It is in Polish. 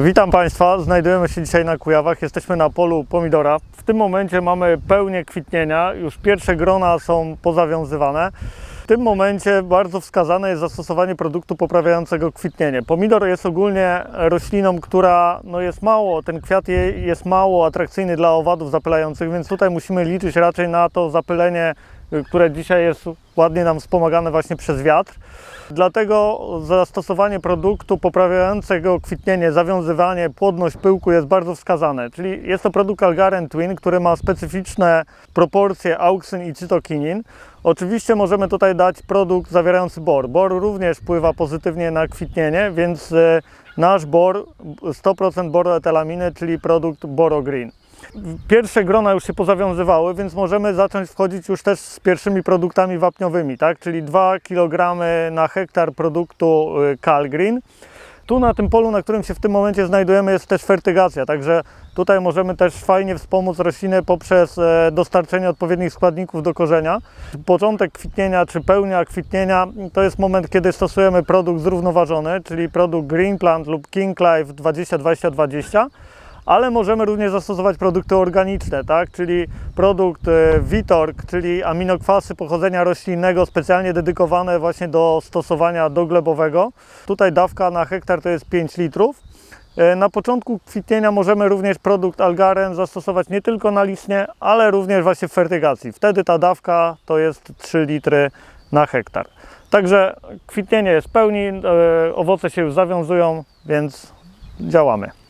Witam Państwa, znajdujemy się dzisiaj na Kujawach, jesteśmy na polu pomidora. W tym momencie mamy pełnię kwitnienia, już pierwsze grona są pozawiązywane. W tym momencie bardzo wskazane jest zastosowanie produktu poprawiającego kwitnienie. Pomidor jest ogólnie rośliną, która no jest mało, ten kwiat je- jest mało atrakcyjny dla owadów zapylających, więc tutaj musimy liczyć raczej na to zapylenie, które dzisiaj jest ładnie nam wspomagane właśnie przez wiatr. Dlatego zastosowanie produktu poprawiającego kwitnienie, zawiązywanie, płodność pyłku jest bardzo wskazane. Czyli jest to produkt Algaren Twin, który ma specyficzne proporcje auksyn i cytokinin. Oczywiście możemy tutaj dać produkt zawierający bor. Bor również wpływa pozytywnie na kwitnienie, więc e, nasz bor 100% boroetylaminy, czyli produkt Boro Green. Pierwsze grona już się pozawiązywały, więc możemy zacząć wchodzić już też z pierwszymi produktami wapniowymi, tak? czyli 2 kg na hektar produktu y, Calgreen. Tu na tym polu, na którym się w tym momencie znajdujemy, jest też fertygacja, także tutaj możemy też fajnie wspomóc rośliny poprzez e, dostarczenie odpowiednich składników do korzenia. Początek kwitnienia czy pełnia kwitnienia to jest moment, kiedy stosujemy produkt zrównoważony, czyli produkt Green Plant lub King Life 20-20-20 ale możemy również zastosować produkty organiczne, tak? czyli produkt e, Vitorg, czyli aminokwasy pochodzenia roślinnego specjalnie dedykowane właśnie do stosowania doglebowego. Tutaj dawka na hektar to jest 5 litrów. E, Na początku kwitnienia możemy również produkt Algaren zastosować nie tylko na liśnie, ale również właśnie w fertygacji. Wtedy ta dawka to jest 3 litry na hektar. Także kwitnienie jest pełni, e, owoce się już zawiązują, więc działamy.